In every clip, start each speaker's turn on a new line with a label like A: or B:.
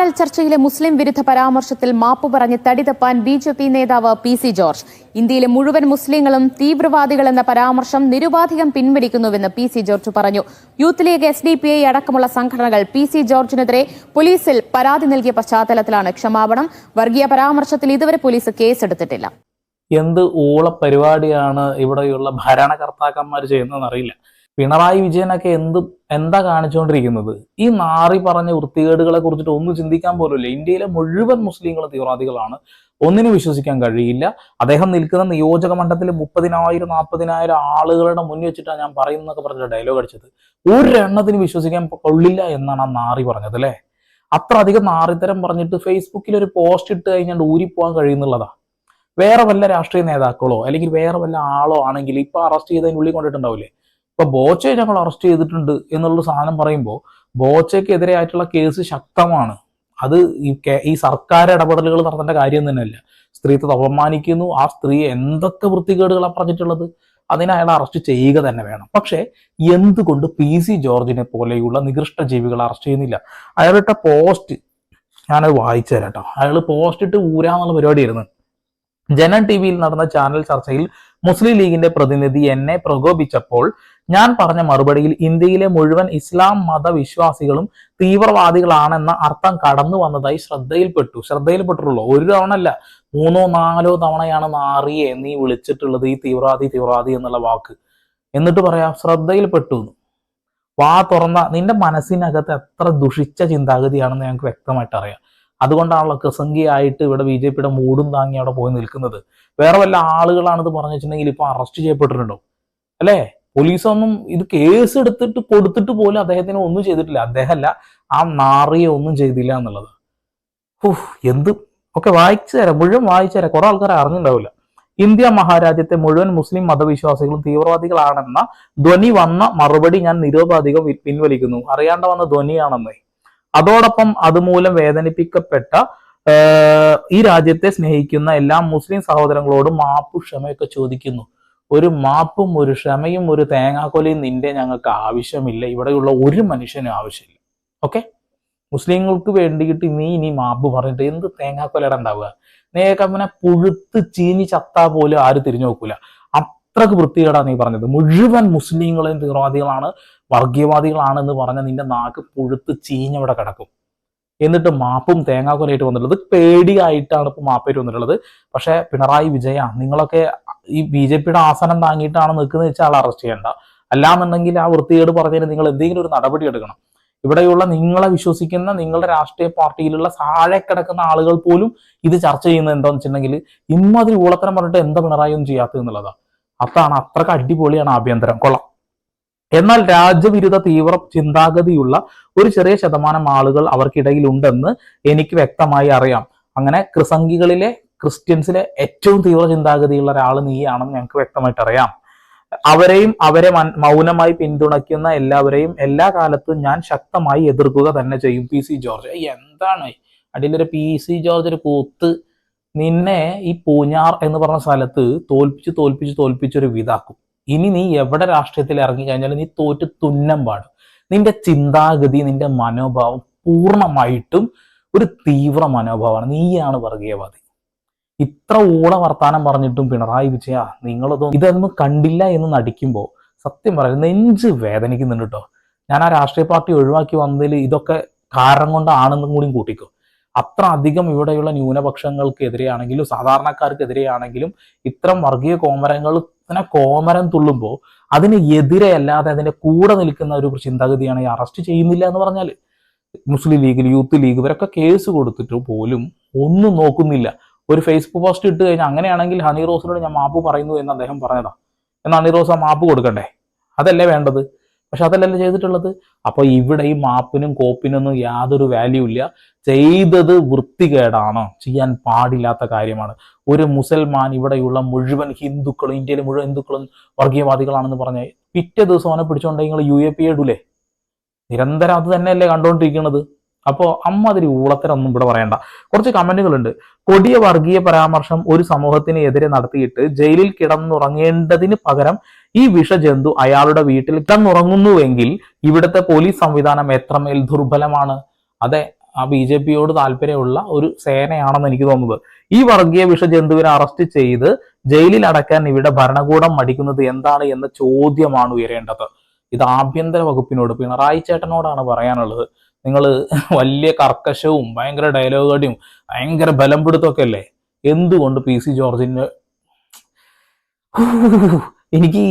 A: Channel ചർച്ചയിലെ മുസ്ലിം വിരുദ്ധ പരാമർശത്തിൽ മാപ്പ് പറഞ്ഞ് തടിതപ്പാൻ ബി ജെ പി നേതാവ് പി സി ജോർജ്. ഇന്ത്യയിലെ മുഴുവൻ മുസ്ലിങ്ങളും തീവ്രവാദികളെന്ന പരാമർശം നിരുപാധികം പിൻവലിക്കുന്നുവെന്ന് പി സി ജോർജ് പറഞ്ഞു. Youth league S D P I അടക്കമുള്ള സംഘടനകൾ പി സി ജോർജിനെതിരെ പോലീസിൽ പരാതി നൽകിയ പശ്ചാത്തലത്തിലാണ് ക്ഷമാപണം. വർഗീയ പരാമർശത്തിൽ ഇതുവരെ പോലീസ് കേസെടുത്തിട്ടില്ല.
B: എന്ത് ഊള പരിപാടിയാണ് ഇവിടെയുള്ള ഭരണകർത്താക്കന്മാർ ചെയ്യുന്നതെന്ന് അറിയില്ല. പിണറായി വിജയനൊക്കെ എന്ത് എന്താ കാണിച്ചുകൊണ്ടിരിക്കുന്നത്? ഈ നാറി പറഞ്ഞ വൃത്തികേടുകളെ കുറിച്ചിട്ട് ഒന്നും ചിന്തിക്കാൻ പോലുമില്ല. ഇന്ത്യയിലെ മുഴുവൻ മുസ്ലിങ്ങൾ തീവ്രവാദികളാണ്. ഒന്നിനും വിശ്വസിക്കാൻ കഴിയില്ല. അദ്ദേഹം നിൽക്കുന്ന നിയോജക മണ്ഡലത്തിൽ മുപ്പതിനായിരം നാൽപ്പതിനായിരം ആളുകളുടെ മുന്നിൽ വെച്ചിട്ടാണ് ഞാൻ പറയുന്നതൊക്കെ പറഞ്ഞ ഡയലോഗ് അടിച്ചത്. ഒരെണ്ണത്തിന് വിശ്വസിക്കാൻ കൊള്ളില്ല എന്നാണ് ആ നാറി പറഞ്ഞത് അല്ലേ? അത്ര അധികം നാറിത്തരം പറഞ്ഞിട്ട് ഫേസ്ബുക്കിൽ ഒരു പോസ്റ്റ് ഇട്ട് കഴിഞ്ഞാൽ ഊരിപ്പോകാൻ കഴിയുന്നുള്ളതാ. വേറെ വല്ല രാഷ്ട്രീയ നേതാക്കളോ അല്ലെങ്കിൽ വേറെ വല്ല ആളോ ആണെങ്കിൽ ഇപ്പൊ അറസ്റ്റ് ചെയ്തതിന് ഉള്ളിൽ കൊണ്ടിട്ടുണ്ടാവില്ലേ? ഇപ്പൊ ബോച്ചയെ ഞങ്ങൾ അറസ്റ്റ് ചെയ്തിട്ടുണ്ട് എന്നുള്ള സാധനം പറയുമ്പോൾ ബോച്ചയ്ക്കെതിരായിട്ടുള്ള കേസ് ശക്തമാണ്. അത് ഈ ഈ സർക്കാർ ഇടപെടലുകൾ നടത്തേണ്ട കാര്യം തന്നെയല്ല. സ്ത്രീത്വത്തെ അപമാനിക്കുന്നു. ആ സ്ത്രീ എന്തൊക്കെ വൃത്തികേടുകളാണ് പറഞ്ഞിട്ടുള്ളത്? അതിനെ അറസ്റ്റ് ചെയ്യുക തന്നെ വേണം. പക്ഷേ എന്തുകൊണ്ട് പി സി ജോർജിനെ പോലെയുള്ള നികൃഷ്ട ജീവികളെ അറസ്റ്റ് ചെയ്യുന്നില്ല? അയാളുടെ പോസ്റ്റ് ഞാനത് വായിച്ചു തരാം കേട്ടോ. അയാൾ പോസ്റ്റ് ഇട്ട് ഊരാന്നുള്ള പരിപാടിയായിരുന്നു. ജനൻ ടി വിയിൽ നടന്ന ചാനൽ ചർച്ചയിൽ മുസ്ലിം ലീഗിന്റെ പ്രതിനിധി എന്നെ പ്രകോപിച്ചപ്പോൾ ഞാൻ പറഞ്ഞ മറുപടിയിൽ ഇന്ത്യയിലെ മുഴുവൻ ഇസ്ലാം മതവിശ്വാസികളും തീവ്രവാദികളാണെന്ന അർത്ഥം കടന്നു വന്നതായി ശ്രദ്ധയിൽപ്പെട്ടു. ശ്രദ്ധയിൽപ്പെട്ടിട്ടുള്ളൂ. ഒരു തവണ അല്ല മൂന്നോ നാലോ തവണയാണ് നാറിയെ നീ വിളിച്ചിട്ടുള്ളത് ഈ തീവ്രവാദി തീവ്രവാദി എന്നുള്ള വാക്ക്. എന്നിട്ട് പറയാം ശ്രദ്ധയിൽപ്പെട്ടു. വാ തുറന്ന നിന്റെ മനസ്സിനകത്ത് എത്ര ദുഷിച്ച ചിന്താഗതിയാണെന്ന് ഞങ്ങൾക്ക് വ്യക്തമായിട്ട് അറിയാം. അതുകൊണ്ടാണല്ലോ കൃസംഗിയായിട്ട് ഇവിടെ ബി ജെ പിയുടെ മൂടും താങ്ങി അവിടെ പോയി നിൽക്കുന്നത്. വേറെ വല്ല ആളുകളാണിത് പറഞ്ഞു വെച്ചിട്ടുണ്ടെങ്കിൽ ഇപ്പൊ അറസ്റ്റ് ചെയ്യപ്പെട്ടിട്ടുണ്ടോ? അല്ലേ? പോലീസൊന്നും ഇത് കേസ് എടുത്തിട്ട് കൊടുത്തിട്ട് പോലും അദ്ദേഹത്തിന് ഒന്നും ചെയ്തിട്ടില്ല. അദ്ദേഹമല്ല ആ നാറിയെ ഒന്നും ചെയ്തില്ല എന്നുള്ളത്. ഓഹ് എന്ത്? ഒക്കെ വായിച്ചു തരാം. മുഴുവൻ വായിച്ചു തരാം. കുറെ ആൾക്കാർ അറിഞ്ഞിട്ടുണ്ടാവില്ല. ഇന്ത്യ മഹാരാജ്യത്തെ മുഴുവൻ മുസ്ലിം മതവിശ്വാസികളും തീവ്രവാദികളാണെന്ന ധ്വനി വന്ന മറുപടി ഞാൻ നിരോപാധികം പിൻവലിക്കുന്നു. അറിയാണ്ട് വന്ന ധ്വനിയാണെന്നേ. അതോടൊപ്പം അതുമൂലം വേദനിപ്പിക്കപ്പെട്ട ഈ രാജ്യത്തെ സ്നേഹിക്കുന്ന എല്ലാ മുസ്ലിം സഹോദരങ്ങളോടും മാപ്പു ക്ഷമയൊക്കെ ചോദിക്കുന്നു. ഒരു മാപ്പും ഒരു ക്ഷമയും ഒരു തേങ്ങാക്കൊലയും നിന്റെ ഞങ്ങൾക്ക് ആവശ്യമില്ല. ഇവിടെയുള്ള ഒരു മനുഷ്യനും ആവശ്യമില്ല. ഓക്കെ മുസ്ലിങ്ങൾക്ക് വേണ്ടിയിട്ട് നീ ഇനി മാപ്പ് പറഞ്ഞിട്ട് എന്ത് തേങ്ങാക്കൊലയുടെ ഉണ്ടാവുക? നേക്കമ്മനെ പുഴുത്ത് ചീനി ചത്താ പോലും ആര് തിരിഞ്ഞു നോക്കൂല. അത്രയ്ക്ക് വൃത്തികേടാ നീ പറഞ്ഞത്. മുഴുവൻ മുസ്ലിങ്ങളെയും തീവ്രവാദികളാണ് വർഗീയവാദികളാണെന്ന് പറഞ്ഞ നിന്റെ നാക്ക് പുഴുത്ത് ചീഞ്ഞവിടെ കിടക്കും. എന്നിട്ട് മാപ്പും തേങ്ങാക്കൊലയായിട്ട് വന്നിട്ടുള്ളത്. പേടിയായിട്ടാണ് ഇപ്പൊ മാപ്പേറ്റ് വന്നിട്ടുള്ളത്. പക്ഷേ പിണറായി വിജയ നിങ്ങളൊക്കെ ഈ ബി ജെ പിയുടെ ആസനം താങ്ങിയിട്ടാണ് നിൽക്കുന്നത് വെച്ചാൽ ആൾ അറസ്റ്റ് ചെയ്യേണ്ട. അല്ലാന്നുണ്ടെങ്കിൽ ആ വൃത്തികേട് പറഞ്ഞതിന് നിങ്ങൾ എന്തെങ്കിലും ഒരു നടപടി എടുക്കണം. ഇവിടെയുള്ള നിങ്ങളെ വിശ്വസിക്കുന്ന നിങ്ങളുടെ രാഷ്ട്രീയ പാർട്ടിയിലുള്ള താഴെ കിടക്കുന്ന ആളുകൾ പോലും ഇത് ചർച്ച ചെയ്യുന്നത് എന്താന്ന് വെച്ചിട്ടുണ്ടെങ്കിൽ ഇമ്മാതിരി ഊളത്തരം പറഞ്ഞിട്ട് എന്താ പിണറായി ഒന്നും ചെയ്യാത്തത് എന്നുള്ളതാണ് അതാണ് അത്രയ്ക്ക് അടിപൊളിയാണ് ആഭ്യന്തരം. കൊള്ളാം. എന്നാൽ രാജ്യവിരുദ്ധ തീവ്ര ചിന്താഗതിയുള്ള ഒരു ചെറിയ ശതമാനം ആളുകൾ അവർക്കിടയിൽ ഉണ്ടെന്ന് എനിക്ക് വ്യക്തമായി അറിയാം. അങ്ങനെ ക്രിസംഗികളിലെ ക്രിസ്ത്യൻസിലെ ഏറ്റവും തീവ്ര ചിന്താഗതിയുള്ള ഒരാൾ നീയാണെന്ന് ഞങ്ങൾക്ക് വ്യക്തമായിട്ട് അറിയാം. അവരെയും അവരെ മൗനമായി പിന്തുണയ്ക്കുന്ന എല്ലാവരെയും എല്ലാ കാലത്തും ഞാൻ ശക്തമായി എതിർക്കുക തന്നെ ചെയ്യും. പി സി ജോർജ് എന്താണ്? അടിയിലൊരു പി സി ജോർജ് ഒരു കൂത്ത് നിന്നെ ഈ പൂഞ്ഞാർ എന്ന് പറഞ്ഞ സ്ഥലത്ത് തോൽപ്പിച്ച് തോൽപ്പിച്ച് തോൽപ്പിച്ച് ഒരു വിതാക്കും. ഇനി നീ എവിടെ രാഷ്ട്രീയത്തിൽ ഇറങ്ങി കഴിഞ്ഞാലും നീ തോറ്റ് തുന്നം പാടും. നിന്റെ ചിന്താഗതി നിന്റെ മനോഭാവം പൂർണമായിട്ടും ഒരു തീവ്ര മനോഭാവമാണ്. നീയാണ് വർഗീയവാദി ഇത്ര ഊള വർത്താനം പറഞ്ഞിട്ടും പിണറായി വിജയ നിങ്ങളതൊന്നും ഇതൊന്നും കണ്ടില്ല എന്ന് നടിക്കുമ്പോൾ സത്യം പറയുന്നത് നെഞ്ച് വേദനിക്കുന്നുണ്ട് കേട്ടോ ഞാൻ ആ രാഷ്ട്രീയ പാർട്ടി ഒഴിവാക്കി വന്നതിൽ ഇതൊക്കെ കാരണം കൊണ്ടാണെന്നും കൂടി കൂട്ടിക്കോ. അത്ര അധികം ഇവിടെയുള്ള ന്യൂനപക്ഷങ്ങൾക്കെതിരെയാണെങ്കിലും സാധാരണക്കാർക്കെതിരെയാണെങ്കിലും ഇത്തരം വർഗീയ കോമരങ്ങൾ ഇങ്ങനെ കോമരം തുള്ളുമ്പോൾ അതിന് എതിരെ അല്ലാതെ അതിന്റെ കൂടെ നിൽക്കുന്ന ഒരു ചിന്താഗതിയാണ് ഈ അറസ്റ്റ് ചെയ്യുന്നില്ല എന്ന് പറഞ്ഞാൽ. മുസ്ലിം ലീഗിൽ യൂത്ത് ലീഗ് ഇവരൊക്കെ കേസ് കൊടുത്തിട്ട് പോലും ഒന്നും നോക്കുന്നില്ല. ഒരു ഫേസ്ബുക്ക് പോസ്റ്റ് ഇട്ട് കഴിഞ്ഞാൽ അങ്ങനെയാണെങ്കിൽ ഹണി റോസിനോട് ഞാൻ മാപ്പ് പറയുന്നു എന്ന് അദ്ദേഹം പറഞ്ഞതാ. എന്നാ ഹണി റോസ് ആ മാപ്പ് കൊടുക്കണ്ടേ? അതല്ലേ വേണ്ടത്? പക്ഷെ അതല്ലല്ലോ ചെയ്തിട്ടുള്ളത്. അപ്പൊ ഇവിടെ ഈ മാപ്പിനും കോപ്പിനൊന്നും യാതൊരു വാല്യൂ ഇല്ല. ചെയ്തത് വൃത്തികേടാണ്. ചെയ്യാൻ പാടില്ലാത്ത കാര്യമാണ്. ഒരു മുസൽമാൻ ഇവിടെയുള്ള മുഴുവൻ ഹിന്ദുക്കളും ഇന്ത്യയിലെ മുഴുവൻ ഹിന്ദുക്കളും വർഗീയവാദികളാണെന്ന് പറഞ്ഞ പിറ്റേ ദിവസം അവനെ പിടിച്ചോണ്ടെങ്കിൽ യു എ പി ഇടൂലേ? നിരന്തരം അത് തന്നെയല്ലേ കണ്ടുകൊണ്ടിരിക്കുന്നത് അപ്പോൾ അമ്മാതിരി ഊളത്തരൊന്നും ഇവിടെ പറയണ്ട. കുറച്ച് കമന്റുകളുണ്ട്. കൊടിയ വർഗീയ പരാമർശം ഒരു സമൂഹത്തിനെതിരെ നടത്തിയിട്ട് ജയിലിൽ കിടന്നുറങ്ങേണ്ടതിന് പകരം ഈ വിഷജന്തു അയാളുടെ വീട്ടിൽ കിടന്നുറങ്ങുന്നുവെങ്കിൽ ഇവിടുത്തെ പോലീസ് സംവിധാനം എത്രമേൽ ദുർബലമാണ്? അതെ ആ ബി ജെ പിയോട് താല്പര്യമുള്ള ഒരു സേനയാണെന്ന് എനിക്ക് തോന്നുന്നത്. ഈ വർഗീയ വിഷജന്തുവിനെ അറസ്റ്റ് ചെയ്ത് ജയിലിൽ അടക്കാൻ ഇവിടെ ഭരണകൂടം മടിക്കുന്നത് എന്താണ് എന്ന ചോദ്യമാണ് ഉയരേണ്ടത്. ഇത് ആഭ്യന്തര വകുപ്പിനോട് പിണറായി ചേട്ടനോടാണ് പറയാനുള്ളത്. നിങ്ങൾ വലിയ കർക്കശവും ഭയങ്കര ഡയലോഗടിയും ഭയങ്കര ബലം പിടുത്തമൊക്കെ അല്ലേ? എന്തുകൊണ്ട് പി സി ജോർജിന് എനിക്ക്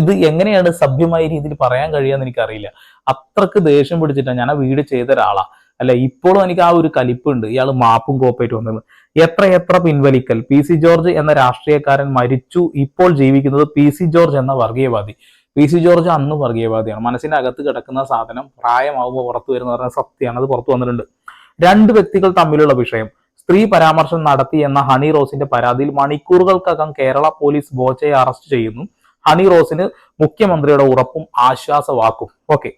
B: ഇത് എങ്ങനെയാണ് സഭ്യമായ രീതിയിൽ പറയാൻ കഴിയാന്ന് എനിക്കറിയില്ല. അത്രയ്ക്ക് ദേഷ്യം പിടിച്ചിട്ടാണ് ഞാൻ ആ വീട് ചെയ്ത ഒരാളാ. അല്ല ഇപ്പോഴും എനിക്ക് ആ ഒരു കലിപ്പുണ്ട്. ഇയാൾ മാപ്പും കോപ്പായിട്ട് വന്നത്. എത്ര എത്ര പിൻവലിക്കൽ. പി സി ജോർജ് എന്ന രാഷ്ട്രീയക്കാരൻ മരിച്ചു. ഇപ്പോൾ ജീവിക്കുന്നത് പി സി ജോർജ് എന്ന വർഗീയവാദി. പി സി ജോർജ് അന്ന് വർഗീയവാദിയാണ്. മനസ്സിന്റെ അകത്ത് കിടക്കുന്ന സാധനം പ്രായമാവുമ്പോൾ പുറത്തു വരുന്ന പറഞ്ഞ സത്യമാണ്. അത് പുറത്തു വന്നിട്ടുണ്ട്. രണ്ട് വ്യക്തികൾ തമ്മിലുള്ള വിഷയം. സ്ത്രീ പരാമർശം നടത്തി എന്ന ഹണി റോസിന്റെ പരാതിയിൽ മണിക്കൂറുകൾക്കകം കേരള പോലീസ് ബോച്ചയെ അറസ്റ്റ് ചെയ്യുന്നു. ഹണി റോസിന് മുഖ്യമന്ത്രിയുടെ ഉറപ്പും ആശ്വാസവാക്കും. ഓക്കെ.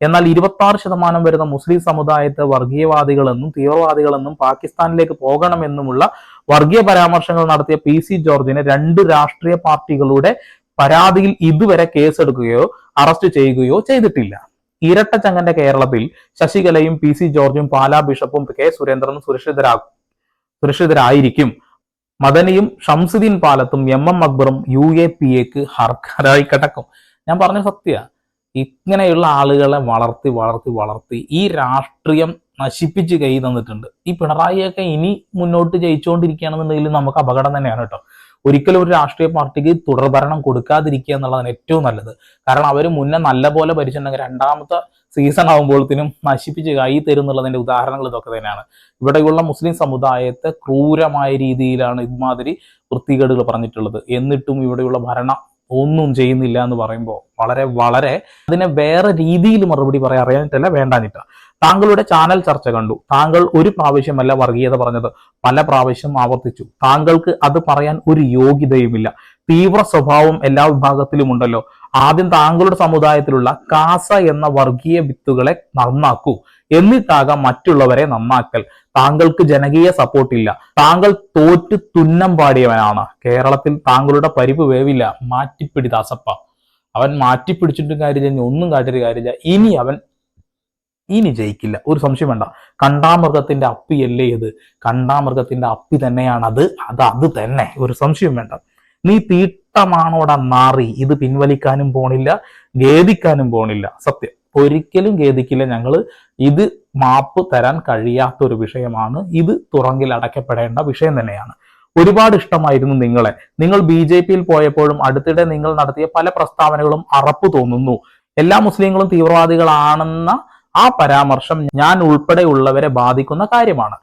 B: എന്നാൽ ഇരുപത്തി ആറ് ശതമാനം വരുന്ന മുസ്ലിം സമുദായത്തെ വർഗീയവാദികളെന്നും തീവ്രവാദികളെന്നും പാകിസ്ഥാനിലേക്ക് പോകണമെന്നുമുള്ള വർഗീയ പരാമർശങ്ങൾ നടത്തിയ പി സി ജോർജിനെ രണ്ട് രാഷ്ട്രീയ പാർട്ടികളുടെ പരാതിയിൽ ഇതുവരെ കേസെടുക്കുകയോ അറസ്റ്റ് ചെയ്യുകയോ ചെയ്തിട്ടില്ല. ഇരട്ടച്ചങ്ങന്റെ കേരളത്തിൽ ശശികലയും പി സി ജോർജും പാലാ ബിഷപ്പും കെ സുരേന്ദ്രനും സുരക്ഷിതരാ സുരക്ഷിതരായിരിക്കും. മദനിയും ഷംസുദ്ദീൻ പാലത്തും എം എം അക്ബറും യു എ പി എക്ക് ഹർക്കാരായി കിടക്കും. ഞാൻ പറഞ്ഞ സത്യ ഇങ്ങനെയുള്ള ആളുകളെ വളർത്തി വളർത്തി വളർത്തി ഈ രാഷ്ട്രീയം നശിപ്പിച്ച് കൈ തന്നിട്ടുണ്ട്. ഈ പിണറായിയൊക്കെ ഇനി മുന്നോട്ട് ജയിച്ചുകൊണ്ടിരിക്കുകയാണെന്നുണ്ടെങ്കിൽ നമുക്ക് അപകടം തന്നെയാണ് കേട്ടോ. ഒരിക്കലും ഒരു രാഷ്ട്രീയ പാർട്ടിക്ക് തുടർഭരണം കൊടുക്കാതിരിക്കുക എന്നുള്ളതാണ് ഏറ്റവും നല്ലത്. കാരണം അവർ മുന്നേ നല്ല പോലെ ഭരിച്ചിട്ടുണ്ടെങ്കിൽ രണ്ടാമത്തെ സീസൺ ആകുമ്പോഴത്തേനും നശിപ്പിച്ച് കൈ തരും എന്നുള്ളതിന്റെ ഉദാഹരണങ്ങൾ ഇതൊക്കെ തന്നെയാണ്. ഇവിടെയുള്ള മുസ്ലിം സമുദായത്തെ ക്രൂരമായ രീതിയിലാണ് ഇമാതിരി വൃത്തികേടുകൾ പറഞ്ഞിട്ടുള്ളത്. എന്നിട്ടും ഇവിടെയുള്ള ഭരണം ഒന്നും ചെയ്യുന്നില്ല എന്ന് പറയുമ്പോൾ വളരെ വളരെ അതിനെ വേറെ രീതിയിൽ മറുപടി പറയാൻ അറിയാനിട്ടല്ല വേണ്ടാനിട്ട താങ്കളുടെ ചാനൽ ചർച്ച കണ്ടു. താങ്കൾ ഒരു പ്രാവശ്യമല്ല വർഗീയത പറഞ്ഞത്. പല പ്രാവശ്യം ആവർത്തിച്ചു. താങ്കൾക്ക് അത് പറയാൻ ഒരു യോഗ്യതയുമില്ല. തീവ്ര സ്വഭാവം എല്ലാ വിഭാഗത്തിലും ഉണ്ടല്ലോ ആദ്യം താങ്കളുടെ സമുദായത്തിലുള്ള കാസ എന്ന വർഗീയ വിത്തുകളെ നന്നാക്കൂ. എന്നിട്ടാകാം മറ്റുള്ളവരെ നന്നാക്കൽ. താങ്കൾക്ക് ജനകീയ സപ്പോർട്ട് ഇല്ല. താങ്കൾ തോറ്റ് തുന്നം പാടിയവനാണ്. കേരളത്തിൽ താങ്കളുടെ പരിപ്പ് വേവില്ല. മാറ്റിപ്പിടി ദാസപ്പ. അവൻ മാറ്റിപ്പിടിച്ചിട്ടും കാര്യമില്ല. ഒന്നും കാട്ടിയൊരു കാര്യമില്ല. ഇനി അവൻ ഇനി ജയിക്കില്ല. ഒരു സംശയം വേണ്ട. കണ്ടാമൃഗത്തിന്റെ അപ്പിയല്ലേ ഇത്? കണ്ടാമൃഗത്തിന്റെ അപ്പി തന്നെയാണ് അത് അത് അത് തന്നെ. ഒരു സംശയം വേണ്ട. നീ തീട്ടമാണോടാ നാറി? ഇത് പിൻവലിക്കാനും പോണില്ല ഖേദിക്കാനും പോണില്ല. സത്യം. ഒരിക്കലും ഖേദിക്കില്ല ഞങ്ങൾ ഇത് മാപ്പ് തരാൻ കഴിയാത്ത ഒരു വിഷയമാണ്. ഇത് തുറങ്കിൽ അടയ്ക്കപ്പെടേണ്ട വിഷയം തന്നെയാണ്. ഒരുപാട് ഇഷ്ടമായിരുന്നു നിങ്ങളെ. നിങ്ങൾ ബി ജെ പിയിൽ പോയപ്പോഴും അടുത്തിടെ നിങ്ങൾ നടത്തിയ പല പ്രസ്താവനകളും അറപ്പ് തോന്നുന്നു. എല്ലാ മുസ്ലിങ്ങളും തീവ്രവാദികളാണെന്ന ആ പരാമർശം ഞാൻ ഉൾപ്പെടെയുള്ളവരെ ബാധിക്കുന്ന കാര്യമാണ്.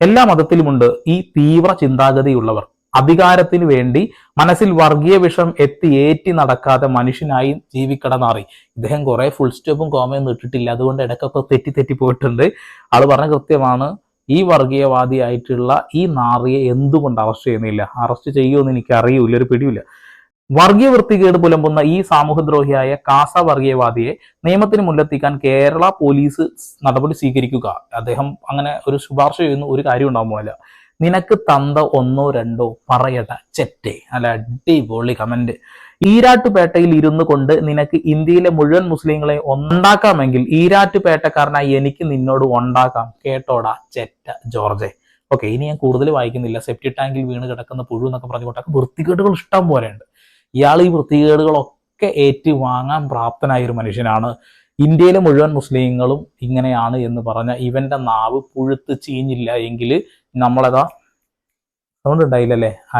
B: എല്ലാ മതത്തിലുമുണ്ട് ഈ തീവ്ര ചിന്താഗതിയുള്ളവർ. അധികാരത്തിന് വേണ്ടി മനസ്സിൽ വർഗീയ വിഷം എത്തി ഏറ്റി നടക്കാതെ മനുഷ്യനായി ജീവിക്കടന്നാറി ഇദ്ദേഹം കുറെ ഫുൾ സ്റ്റോപ്പും കോമയൊന്നും ഇട്ടിട്ടില്ല. അതുകൊണ്ട് ഇടയ്ക്കൊക്കെ തെറ്റി തെറ്റി പോയിട്ടുണ്ട്. ആൾ പറഞ്ഞ കൃത്യമാണ് ഈ വർഗീയവാദിയായിട്ടുള്ള ഈ നാറിയെ എന്തുകൊണ്ട് അറസ്റ്റ് ചെയ്യുന്നില്ല? അറസ്റ്റ് ചെയ്യുമെന്ന് എനിക്ക് അറിയൂല ഒരു പിടിയില്ല വർഗീയ വൃത്തികേട് പുലമ്പുന്ന ഈ സാമൂഹ്യദ്രോഹിയായ കാസ വർഗീയവാദിയെ നിയമത്തിന് മുന്നിലെത്തിക്കാൻ കേരള പോലീസ് നടപടി സ്വീകരിക്കുക. അദ്ദേഹം അങ്ങനെ ഒരു ശുപാർശ ചെയ്യുന്ന ഒരു കാര്യം പോണില്ല നിനക്ക് തന്ത ഒന്നോ രണ്ടോ പറയട്ട ചെറ്റേ. അല്ല അടിപൊളി കമന്റ് ഈരാട്ടുപേട്ടയിൽ ഇരുന്നു കൊണ്ട് നിനക്ക് ഇന്ത്യയിലെ മുഴുവൻ മുസ്ലിങ്ങളെ ഉണ്ടാക്കാമെങ്കിൽ ഈരാറ്റുപേട്ടക്കാരനായി എനിക്ക് നിന്നോട് ഉണ്ടാക്കാം. കേട്ടോടാ ചെറ്റ ജോർജെ. ഓക്കെ ഇനി ഞാൻ കൂടുതൽ വായിക്കുന്നില്ല. സെപ്റ്റി ടാങ്കിൽ വീണ് കിടക്കുന്ന പുഴു എന്നൊക്കെ പറഞ്ഞുകൊണ്ടൊക്കെ വൃത്തികേടുകൾ ഇഷ്ടം പോലെയുണ്ട്. ഇയാൾ ഈ വൃത്തികേടുകളൊക്കെ ഏറ്റുവാങ്ങാൻ പ്രാപ്തനായ ഒരു മനുഷ്യനാണ്. ഇന്ത്യയിലെ മുഴുവൻ മുസ്ലിങ്ങളും ഇങ്ങനെയാണ് എന്ന് പറഞ്ഞ ഇവന്റെ നാവ് പുഴുത്ത് ചീഞ്ഞില്ല എങ്കിൽ നമ്മളതാ സൗണ്ട്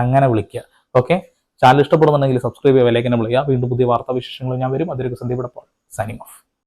B: അങ്ങനെ വിളിക്കുക ഓക്കെ ചാനൽ ഇഷ്ടപ്പെടുന്നുണ്ടെങ്കിൽ സബ്സ്ക്രൈബ് ചെയ്യുക വിലക്കെന്നെ വിളിക്കുക. വീണ്ടും പുതിയ വാർത്താ വിശേഷങ്ങൾ ഞാൻ വരും. അതിലേക്ക് സന്ദീപ് സൈനിങ് ഓഫ്